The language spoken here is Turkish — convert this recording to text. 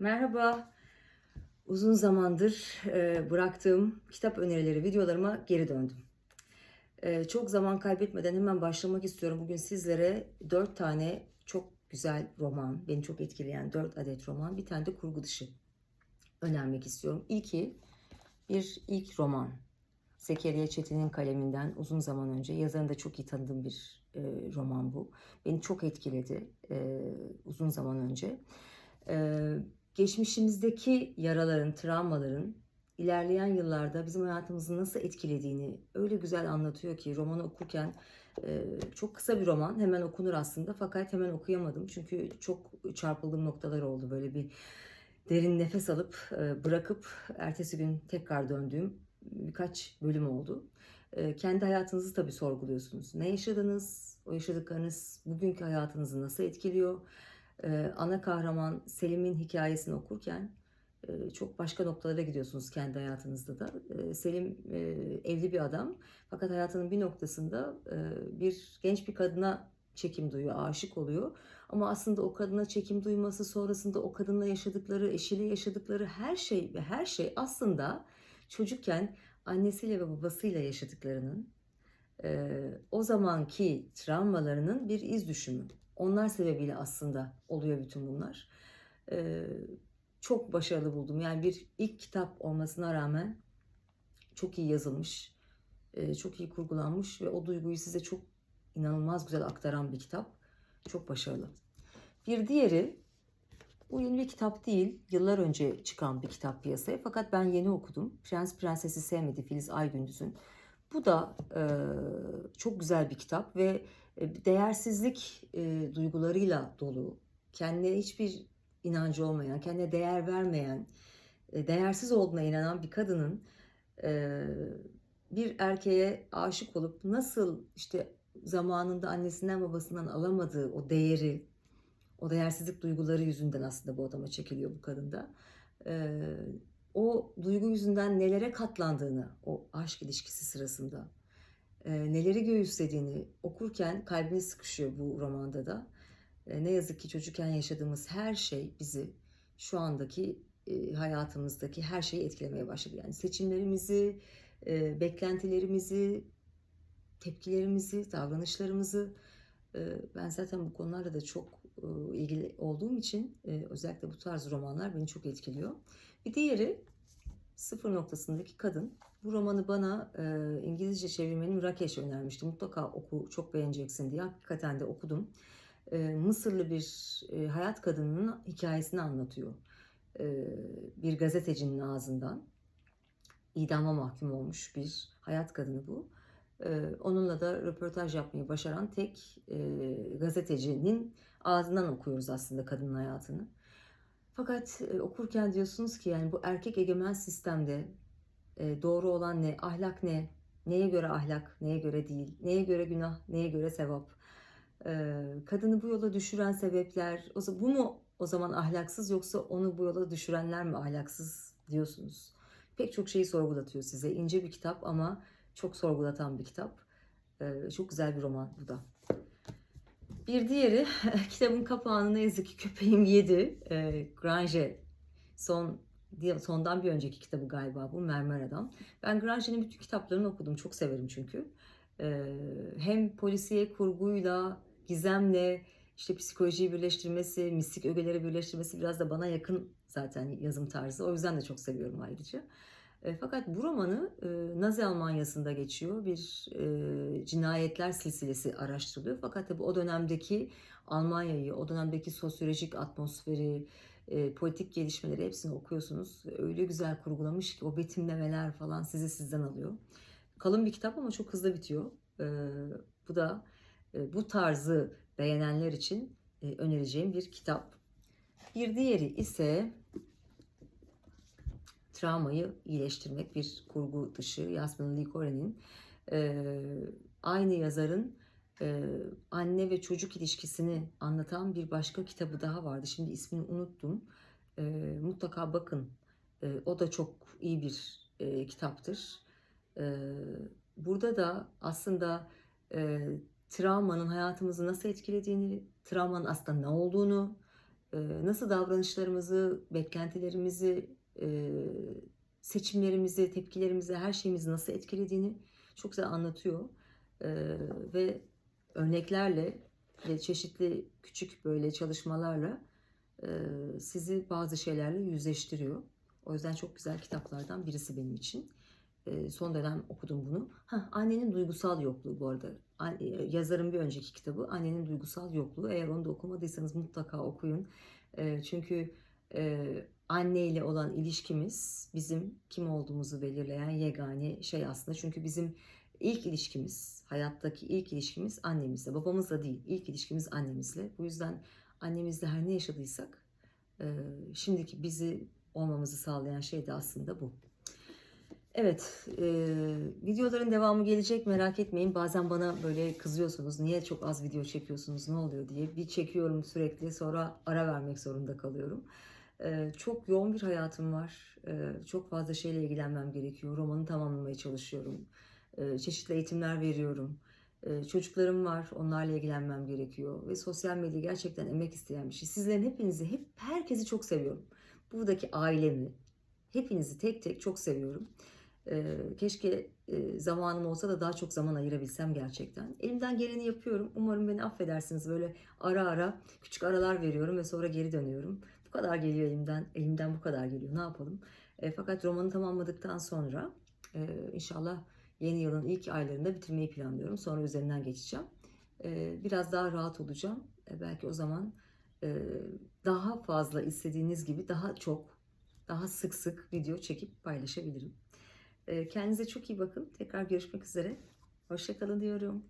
Merhaba. Uzun zamandır e, bıraktığım kitap önerileri videolarıma geri döndüm. E, çok zaman kaybetmeden hemen başlamak istiyorum. Bugün sizlere dört tane çok güzel roman, beni çok etkileyen dört adet roman, bir tane de kurgu dışı önermek istiyorum. İlki bir ilk roman. Zekeriya Çetin'in kaleminden uzun zaman önce yazarını da çok iyi tanıdığım bir e, roman bu. Beni çok etkiledi e, uzun zaman önce. E, geçmişimizdeki yaraların, travmaların ilerleyen yıllarda bizim hayatımızı nasıl etkilediğini öyle güzel anlatıyor ki romanı okurken e, çok kısa bir roman hemen okunur aslında fakat hemen okuyamadım çünkü çok çarpıldığım noktalar oldu böyle bir derin nefes alıp e, bırakıp ertesi gün tekrar döndüğüm birkaç bölüm oldu. E, kendi hayatınızı tabii sorguluyorsunuz. Ne yaşadınız? O yaşadıklarınız bugünkü hayatınızı nasıl etkiliyor? Ee, ana kahraman Selim'in hikayesini okurken e, çok başka noktalara gidiyorsunuz kendi hayatınızda da. Ee, Selim e, evli bir adam fakat hayatının bir noktasında e, bir genç bir kadına çekim duyuyor, aşık oluyor. Ama aslında o kadına çekim duyması sonrasında o kadınla yaşadıkları, eşiyle yaşadıkları her şey ve her şey aslında çocukken annesiyle ve babasıyla yaşadıklarının o zamanki travmalarının bir iz düşümü. Onlar sebebiyle aslında oluyor bütün bunlar. Ee, çok başarılı buldum. Yani bir ilk kitap olmasına rağmen çok iyi yazılmış, çok iyi kurgulanmış ve o duyguyu size çok inanılmaz güzel aktaran bir kitap. Çok başarılı. Bir diğeri, bu yeni bir kitap değil, yıllar önce çıkan bir kitap piyasaya fakat ben yeni okudum. Prens Prensesi Sevmedi Filiz Aygündüz'ün. Bu da e, çok güzel bir kitap ve değersizlik e, duygularıyla dolu, kendine hiçbir inancı olmayan, kendine değer vermeyen, e, değersiz olduğuna inanan bir kadının e, bir erkeğe aşık olup nasıl işte zamanında annesinden babasından alamadığı o değeri, o değersizlik duyguları yüzünden aslında bu adama çekiliyor bu kadında. E, o duygu yüzünden nelere katlandığını o aşk ilişkisi sırasında e, neleri göğüslediğini okurken kalbine sıkışıyor bu romanda da. E, ne yazık ki çocukken yaşadığımız her şey bizi şu andaki e, hayatımızdaki her şeyi etkilemeye başladı. Yani seçimlerimizi, e, beklentilerimizi, tepkilerimizi, davranışlarımızı e, ben zaten bu konularda da çok e, ilgili olduğum için e, özellikle bu tarz romanlar beni çok etkiliyor. Bir diğeri sıfır noktasındaki kadın. Bu romanı bana e, İngilizce çevirmenim Rakeş önermişti. Mutlaka oku, çok beğeneceksin diye. Hakikaten de okudum. E, Mısırlı bir e, hayat kadınının hikayesini anlatıyor. E, bir gazetecinin ağzından. idama mahkum olmuş bir hayat kadını bu. E, onunla da röportaj yapmayı başaran tek e, gazetecinin ağzından okuyoruz aslında kadının hayatını. Fakat e, okurken diyorsunuz ki yani bu erkek egemen sistemde e, doğru olan ne, ahlak ne, neye göre ahlak, neye göre değil, neye göre günah, neye göre sevap. E, kadını bu yola düşüren sebepler, o zaman, bu mu o zaman ahlaksız yoksa onu bu yola düşürenler mi ahlaksız diyorsunuz. Pek çok şeyi sorgulatıyor size. İnce bir kitap ama çok sorgulatan bir kitap. Çok güzel bir roman bu da. Bir diğeri kitabın kapağını ne yazık ki köpeğim yedi. E, Grange son sondan bir önceki kitabı galiba bu Mermer Adam. Ben Grange'nin bütün kitaplarını okudum. Çok severim çünkü. E, hem polisiye kurguyla, gizemle, işte psikolojiyi birleştirmesi, mistik ögeleri birleştirmesi biraz da bana yakın zaten yazım tarzı. O yüzden de çok seviyorum ayrıca. E, fakat bu romanı e, Nazi Almanya'sında geçiyor. Bir e, cinayetler silsilesi araştırılıyor. Fakat tabii o dönemdeki Almanya'yı, o dönemdeki sosyolojik atmosferi, politik gelişmeleri hepsini okuyorsunuz. Öyle güzel kurgulamış ki o betimlemeler falan sizi sizden alıyor. Kalın bir kitap ama çok hızlı bitiyor. Bu da bu tarzı beğenenler için önereceğim bir kitap. Bir diğeri ise travmayı iyileştirmek bir kurgu dışı Yasmin Likore'nin e, aynı yazarın e, anne ve çocuk ilişkisini anlatan bir başka kitabı daha vardı. Şimdi ismini unuttum. E, mutlaka bakın. E, o da çok iyi bir e, kitaptır. E, burada da aslında e, travmanın hayatımızı nasıl etkilediğini, travmanın aslında ne olduğunu, nasıl davranışlarımızı, beklentilerimizi, seçimlerimizi, tepkilerimizi, her şeyimizi nasıl etkilediğini çok güzel anlatıyor. Ve örneklerle ve çeşitli küçük böyle çalışmalarla sizi bazı şeylerle yüzleştiriyor. O yüzden çok güzel kitaplardan birisi benim için. Son dönem okudum bunu. Ha, annenin duygusal yokluğu bu arada. Yazarın bir önceki kitabı Annenin Duygusal Yokluğu. Eğer onu da okumadıysanız mutlaka okuyun. Çünkü anne ile olan ilişkimiz bizim kim olduğumuzu belirleyen yegane şey aslında. Çünkü bizim ilk ilişkimiz, hayattaki ilk ilişkimiz annemizle. Babamızla değil, ilk ilişkimiz annemizle. Bu yüzden annemizle her ne yaşadıysak e, şimdiki bizi olmamızı sağlayan şey de aslında bu. Evet, e, videoların devamı gelecek merak etmeyin. Bazen bana böyle kızıyorsunuz. Niye çok az video çekiyorsunuz, ne oluyor diye. Bir çekiyorum sürekli sonra ara vermek zorunda kalıyorum. Çok yoğun bir hayatım var. Çok fazla şeyle ilgilenmem gerekiyor. Romanı tamamlamaya çalışıyorum. Çeşitli eğitimler veriyorum. Çocuklarım var, onlarla ilgilenmem gerekiyor. Ve sosyal medya gerçekten emek isteyen bir şey. Sizlerin hepinizi, hep herkesi çok seviyorum. Buradaki ailemi, hepinizi tek tek çok seviyorum. Keşke zamanım olsa da daha çok zaman ayırabilsem gerçekten. Elimden geleni yapıyorum. Umarım beni affedersiniz. Böyle ara ara küçük aralar veriyorum ve sonra geri dönüyorum. Bu kadar geliyor elimden. Elimden bu kadar geliyor. Ne yapalım? E, fakat romanı tamamladıktan sonra e, inşallah yeni yılın ilk aylarında bitirmeyi planlıyorum. Sonra üzerinden geçeceğim. E, biraz daha rahat olacağım. E, belki o zaman e, daha fazla istediğiniz gibi daha çok, daha sık sık video çekip paylaşabilirim. E, Kendinize çok iyi bakın. Tekrar görüşmek üzere. Hoşçakalın diyorum.